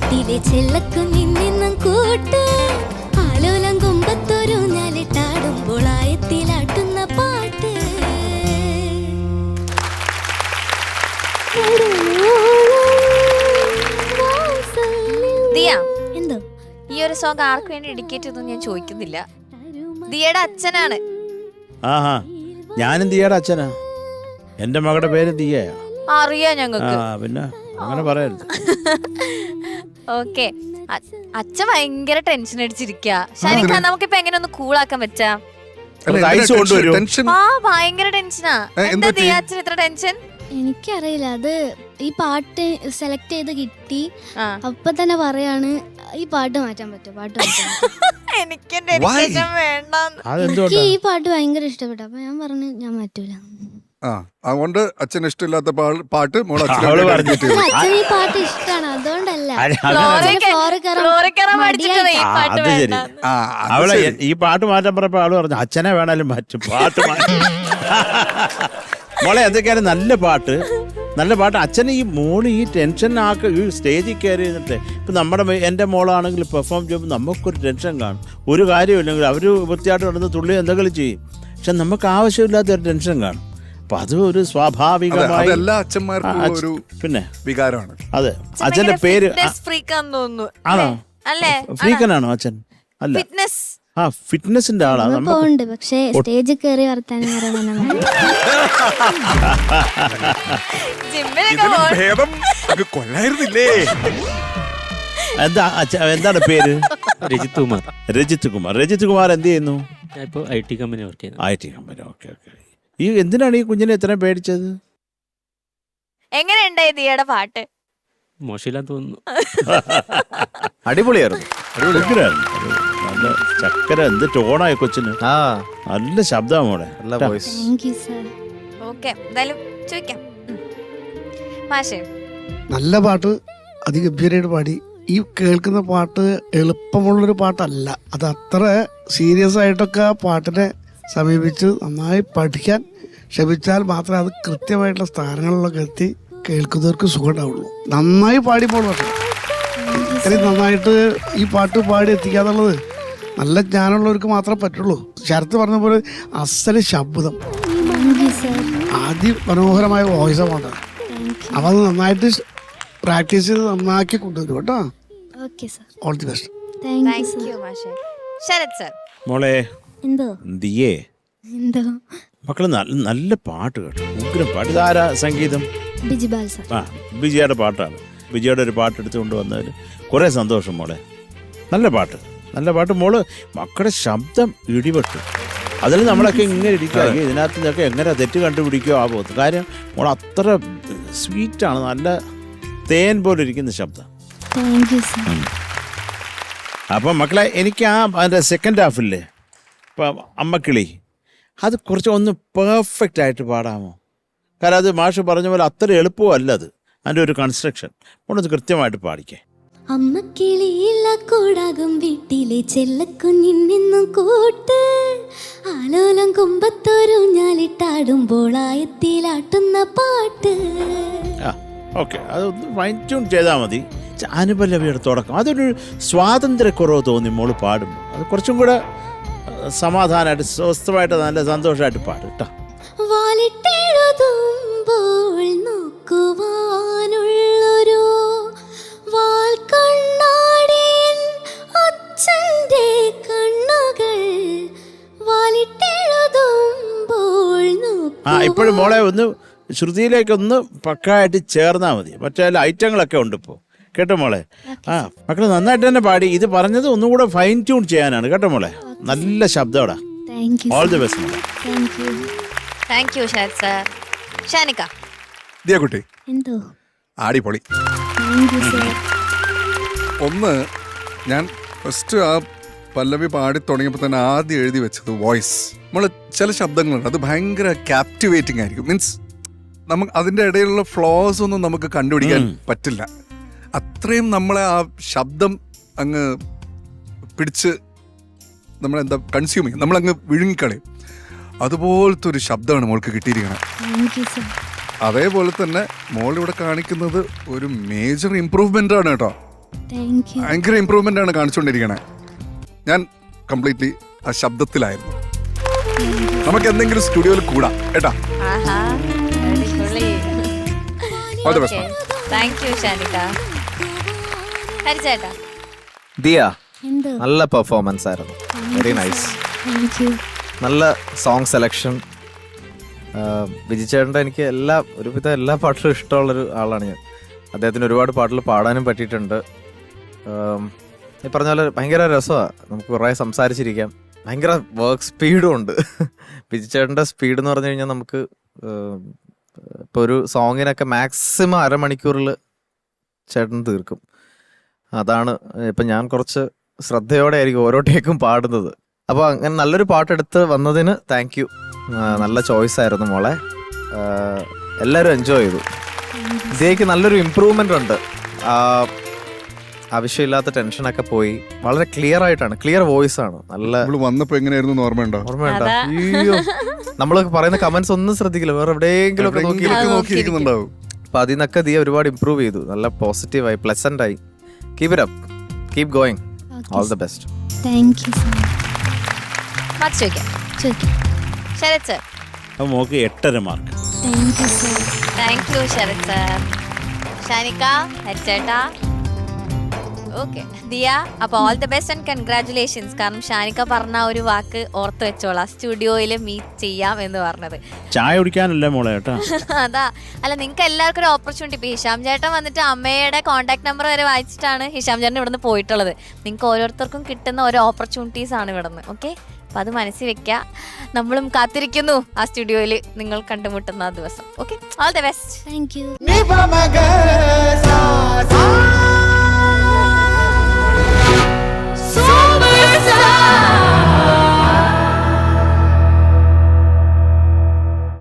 വീട്ടിലെ ചെല്ലക്കുഞ്ഞിന്നും കൂട്ട്. ആലോലം കുമ്പത്തൊരു ഞാലിട്ടാടുമ്പോൾ ആയത്തിലാട്ടുന്ന പാട്ട്. ദിയ എന്തോ? ഈ ഒരു സോങ് ആർക്ക് വേണ്ടി ഡെഡിക്കേറ്റ് ചെയ്തു ഞാൻ ചോദിക്കുന്നില്ല. ദിയയുടെ അച്ഛനാണ്. ആഹാ ഞാനും ദിയയുടെ അച്ഛനാ. എന്റെ മകളുടെ പേര് ദിയയാ. അറിയാ ആ ഞങ്ങൾക്ക് പിന്നെ അങ്ങനെ പറയരുത്. ഓക്കെ. അച്ഛൻ ഭയങ്കര ടെൻഷൻ അടിച്ചിരിക്ക ശരിക്കാ നമുക്കിപ്പോ എങ്ങനെ ഒന്ന് കൂളാക്കാൻ പറ്റാ? ആ ഭയങ്കര ടെൻഷനാ എന്താ പറ്റി? ഇത്ര ടെൻഷൻ എനിക്കറിയില്ല. അത് ഈ പാട്ട് സെലക്ട് ചെയ്ത് കിട്ടി. അപ്പൊ തന്നെ പറയാണ് ഈ പാട്ട് മാറ്റാൻ പറ്റും? പാട്ട് മാറ്റാൻ എനിക്ക് ഈ പാട്ട് ഭയങ്കര ഇഷ്ടപ്പെട്ടു. അപ്പൊ ഞാൻ പറഞ്ഞു ഞാൻ മാറ്റൂല. ആ അതുകൊണ്ട് അച്ഛൻ ഇഷ്ടമില്ലാത്ത പാ- പാട്ട് മോൾ അവൾ പറഞ്ഞു. അച്ഛന് ഈ പാട്ട് ഇഷ്ടമാണ് അതുകൊണ്ടല്ല. അല്ല, അത് ഫ്ലോറിൽ ഫ്ലോറിൽ കയറാൻ ഫ്ലോറിൽ കയറാൻ പഠിച്ചിട്ടാണ് ഈ പാട്ട് അത് ശരി. വേണ്ട ആ അത് അവളെ ശരി. ഈ പാട്ട് മാറ്റാൻ പറഞ്ഞപ്പോ അവൾ പറഞ്ഞു അച്ഛനെ വേണാലും മാറ്റും പാട്ട് മാറ്റും മോളെ എന്തൊക്കെയാലും നല്ല പാട്ട്. നല്ല പാട്ട്. അച്ഛന് ഈ മോൾ ഈ ടെൻഷൻ ആക്ക ഈ സ്റ്റേജിൽ കയറി ഇരുന്നിട്ട് ഇപ്പം നമ്മുടെ എന്റെ എന്റെ മോളാണെങ്കിൽ പെർഫോം ചെയ്യുമ്പോൾ നമുക്കൊരു ടെൻഷൻ കാണും. ഒരു കാര്യമില്ലെങ്കിൽ അവർ വൃത്തിയായിട്ട് നടന്ന് തുള്ളി എന്തെങ്കിലും ചെയ്യും. പക്ഷെ നമുക്ക് ആവശ്യമില്ലാത്ത ഒരു ടെൻഷൻ കാണും. അപ്പം അത് ഒരു സ്വാഭാവികമായി അതെല്ലാ ആ, അച്ഛന്മാർക്കും ഒരു പിന്നെ. വികാരമാണ്. അതെ. അച്ഛന്റെ പേര് ആണോ? ഫ്രീക്കനാണോ അച്ഛൻ? അല്ല. ഫിറ്റ്നസ് ആ ഫിറ്റ്നസിന്റെ ആളാണ് പക്ഷെ സ്റ്റേജിൽ കയറി വർത്താനം ഭേദം അങ്ങ് കൊല്ലായിരുന്നില്ലേ? എന്താ എന്താണ് പേര്? രജിത് കുമാർ. രജിത് കുമാർ. രജിത് കുമാർ എന്ത് ചെയ്യുന്നു? ഐ ടി കമ്പനി വർക്ക് ചെയ്യുന്നു. I T company okay okay ഈ എന്തിനാണ് ഈ കുഞ്ഞിനെ ഇത്രയും പേടിച്ചത്? എങ്ങനെ ഉണ്ടായി ദിയയുടെ പാട്ട്? മോശമില്ലാന്ന് തോന്നുന്നു. അടിപൊളിയായിരുന്നു. ഭയങ്കരായിരുന്നു. നല്ല ചക്കര എന്ത് ടോണായി കൊച്ചിന്. ആ. നല്ല ശബ്ദമാണ് മോളെ. നല്ല voice. Thank you sir okay എന്തായാലും ചോദിക്കാം. ഉം. മാഷേ. നല്ല പാട്ട് അതിഗംഭീരമായിട്ട് പാടി. ഈ കേൾക്കുന്ന പാട്ട് എളുപ്പമുള്ളൊരു പാട്ടല്ല. അത് അത്ര സീരിയസ് ആയിട്ടൊക്കെ ആ പാട്ടിനെ സമീപിച്ച് നന്നായി പഠിക്കാൻ ശ്രമിച്ചാൽ മാത്രമേ അത് കൃത്യമായിട്ടുള്ള സ്ഥാനങ്ങളിലൊക്കെ എത്തി കേൾക്കുന്നവർക്ക് സുഖമുണ്ടാവുള്ളൂ. നന്നായി പാടിപ്പോൾ പക്ഷേ ഇത്രയും നന്നായിട്ട് ഈ പാട്ട് പാടി എത്തിക്കാന്നുള്ളത് നല്ല ജ്ഞാനമുള്ളവർക്ക് മാത്രമേ പറ്റുള്ളൂ. ശരത്ത് പറഞ്ഞ പോലെ അസൽ ശബ്ദം. അതിമനോഹരമായ വോയിസ് പാട്ടാണ് അപ്പം അത് നന്നായിട്ട് പ്രാക്ടീസ് ചെയ്ത് നന്നാക്കി കൊണ്ടുവരും കേട്ടോ. All the best Sarath sir മോളെ എന്തോ? ദിയേ എന്തോ? മക്കൾ നല്ല നല്ല പാട്ട് കേട്ടോ. ഉഗ്രം പാട്ട്. ഇതാരാ സംഗീതം? സാർ. ആ ബിജിയുടെ പാട്ടാണ്. ബിജിയുടെ ഒരു പാട്ട് എടുത്ത് കൊണ്ടുവന്നതിൽ കുറേ സന്തോഷം മോളെ. നല്ല പാട്ട്. നല്ല പാട്ട്. മോൾ മക്കളുടെ ശബ്ദം ഇടിപെട്ടു. അതിൽ നമ്മളൊക്കെ ഇങ്ങനെ ഇരിക്കുക ഇതിനകത്ത് നിന്നൊക്കെ എങ്ങനെ തെറ്റ് കണ്ടുപിടിക്കുകയോ ആ പോകത്ത് കാര്യം മോൾ അത്ര സ്വീറ്റാണ്. നല്ല തേൻ പോലെ ഇരിക്കുന്ന ശബ്ദം. അപ്പം മക്കളെ എനിക്ക് ആ അതിന്റെ സെക്കൻഡ് ഹാഫില്ലേ ഇപ്പം അമ്മക്കിളി. അത് കുറച്ച് ഒന്ന് പെർഫെക്റ്റ് ആയിട്ട് പാടാമോ? കാരണം അത് മാഷ് പറഞ്ഞ പോലെ അത്ര എളുപ്പമല്ല അത്. അതിന്റെ ഒരു കൺസ്ട്രക്ഷൻ ഒന്ന് കൃത്യമായിട്ട് പാടിക്കേ. അമ്മ കിളിയില്ല കൂടാകും വീട്ടിലെ ചെല്ലക്കുഞ്ഞിൻ നിന്നും കൂട്ട്. ആലോലം കുമ്പത്തൊരു ഞാലിട്ടാടുമ്പോൾ ആയത്തിലാട്ടുന്ന പാട്ട്. ആ ഓക്കെ അതൊന്ന് ഫൈൻ ട്യൂൺ ചെയ്താൽ മതി. അനുപല്ലവിയുടെ തുടക്കം. അതൊരു സ്വാതന്ത്ര്യക്കുറവ് തോന്നി മോൾ പാടുമ്പോൾ അത് കുറച്ചും കൂടെ സമാധാനമായിട്ട് സ്വസ്ഥമായിട്ട് നല്ല സന്തോഷമായിട്ട് പാടും കേട്ടോ വാലിട്ടെഴുതുമ്പോൾ നോക്കുവാനുള്ളൊരു വാൽ കണ്ണാടിയൻ അച്ഛന്റെ കണ്ണുകൾ വാലിട്ടെഴുതുമ്പോൾ ആ ഇപ്പോഴും മോളെ ഒന്ന് ശ്രുതിയിലേക്കൊന്ന് പക്കായിട്ട് ചേർന്നാൽ മതി. മറ്റേ ഐറ്റങ്ങളൊക്കെ ഉണ്ട് ഇപ്പോൾ കേട്ടോ മോളെ? ആ മക്കളെ നന്നായിട്ട് തന്നെ പാടി. ഇത് പറഞ്ഞത് ഒന്നുകൂടെ ഫൈൻ ട്യൂൺ ചെയ്യാനാണ്. കേട്ടോ മോളെ? നല്ല ശബ്ദം all the best thank you sir ഷാനിക്ക. എന്തോ? ആടിപൊളി. ഒന്ന് ഞാൻ ഫസ്റ്റ് ആ പല്ലവി പാടി തുടങ്ങിയപ്പോൾ തന്നെ ആദ്യം എഴുതി വെച്ചത് വോയിസ് നമ്മൾ ചില ശബ്ദങ്ങളുണ്ട്. അത് ഭയങ്കര ക്യാപ്റ്റിവേറ്റിംഗ് ആയിരിക്കും. മീൻസ് നമുക്ക് അതിന്റെ ഇടയിലുള്ള ഫ്ലോസ് ഒന്നും നമുക്ക് കണ്ടുപിടിക്കാൻ. പറ്റില്ല. അത്രയും നമ്മളെ ആ ശബ്ദം അങ്ങ് പിടിച്ച് നമ്മളെന്താ കൺസ്യൂം ചെയ്യും നമ്മളങ്ങ് വിഴുങ്ങിക്കളയും. അതുപോലത്തെ ഒരു ശബ്ദമാണ് മോൾക്ക് കിട്ടിയിരിക്കുന്നത് അതേപോലെ തന്നെ മോൾ ഇവിടെ കാണിക്കുന്നത് ഒരു മേജർ ഇമ്പ്രൂവ്മെന്റ് ആണ് കേട്ടോ. ഭയങ്കര ഇമ്പ്രൂവ്മെന്റ് ആണ് കാണിച്ചുകൊണ്ടിരിക്കണേ ഞാൻ കംപ്ലീറ്റ്ലി ആ ശബ്ദത്തിലായിരുന്നു. നമുക്ക് എന്തെങ്കിലും സ്റ്റുഡിയോയിൽ കൂടാ. കേട്ടാ? താങ്ക് യു ദിയ എന്തോ? നല്ല പെർഫോമൻസ് ആയിരുന്നു. വെരി നൈസ് നല്ല സോങ് സെലക്ഷൻ വിജിച്ചേട്ടന്റെ എനിക്ക് എല്ലാ ഒരുവിധം എല്ലാ പാട്ടിലും ഇഷ്ടമുള്ളൊരു ആളാണ് ഞാൻ. അദ്ദേഹത്തിന് ഒരുപാട് പാട്ടിൽ പാടാനും പറ്റിയിട്ടുണ്ട്. ഈ പറഞ്ഞ പോലെ ഭയങ്കര രസമാണ് നമുക്ക് കുറേ സംസാരിച്ചിരിക്കാം. ഭയങ്കര വർക്ക് സ്പീഡും ഉണ്ട്. വിജിച്ചേട്ടന്റെ സ്പീഡ് എന്ന് പറഞ്ഞു കഴിഞ്ഞാൽ നമുക്ക് ഇപ്പോൾ ഒരു സോങ്ങിനൊക്കെ മാക്സിമം അരമണിക്കൂറിൽ ചേട്ടൻ തീർക്കും. അതാണ് ഇപ്പം ഞാൻ കുറച്ച് ശ്രദ്ധയോടെ ആയിരിക്കും ഓരോ ടേക്കും പാടുന്നത്. അപ്പോൾ അങ്ങനെ നല്ലൊരു പാട്ടെടുത്ത് വന്നതിന് താങ്ക് യു നല്ല ചോയ്സ് ആയിരുന്നു മോളെ. എല്ലാവരും എൻജോയ് ചെയ്തു. ഇതേക്ക് നല്ലൊരു ഇമ്പ്രൂവ്മെന്റ് ഉണ്ട്. ആവശ്യമില്ലാത്ത ടെൻഷനൊക്കെ പോയി. വളരെ ക്ലിയർ ആയിട്ടാണ്. ക്ലിയർ വോയിസ് ആണ്. നല്ല വന്നപ്പോ എങ്ങനെയായിരുന്നു ഓർമ്മയുണ്ടോ? ഓർമ്മയുണ്ടോ? അയ്യോ. നമ്മൾ പറയുന്ന കമന്റ്സ് ഒന്നും ശ്രദ്ധിക്കില്ല. വേറെ എവിടെയെങ്കിലും ഒക്കെ നോക്കിയിരിക്കുന്നുണ്ടാവും. അപ്പൊ അതിൽ നിന്നൊക്കെ ദിയ ഒരുപാട് ഇമ്പ്രൂവ് ചെയ്തു. നല്ല പോസിറ്റീവായി പ്ലസന്റ് ആയി. Keep it up keep going all the best thank you മാറ്റി ചോദിക്കാം. ചോദിക്കാം. ശരത്. സർ അപ്പോൾ മോക്ക് എട്ടര mark thank you sir thank you Sarath. Sir ഷാനിക്ക ഹരിച്ചേട്ടാ ഓക്കെ ദിയ അപ്പൊ all the best and congratulations കാരണം ഷാനിക്ക പറഞ്ഞ ഒരു വാക്ക് ഓർത്ത് വെച്ചോളാം. സ്റ്റുഡിയോയിൽ മീറ്റ് ചെയ്യാം എന്ന് പറഞ്ഞത്. ചായ കുടിക്കാനല്ലേ മോളെ അതാ. അല്ല നിങ്ങൾക്ക് എല്ലാവർക്കും ഒരു ഓപ്പർച്യൂണിറ്റി ഇപ്പൊ ഹിഷാം ചേട്ടൻ വന്നിട്ട് അമ്മയുടെ കോൺടാക്ട് നമ്പർ വരെ വായിച്ചിട്ടാണ് ഹിഷാം ചേട്ടൻ ഇവിടുന്ന് പോയിട്ടുള്ളത്. നിങ്ങൾക്ക് ഓരോരുത്തർക്കും കിട്ടുന്ന ഓരോ ഓപ്പർച്യൂണിറ്റീസ് ആണ് ഇവിടുന്ന്. ഓക്കെ അപ്പൊ അത് മനസ്സിൽ വെക്കുക നമ്മളും കാത്തിരിക്കുന്നു ആ സ്റ്റുഡിയോയിൽ നിങ്ങൾ കണ്ടുമുട്ടുന്ന ആ ദിവസം. Okay all the best thank you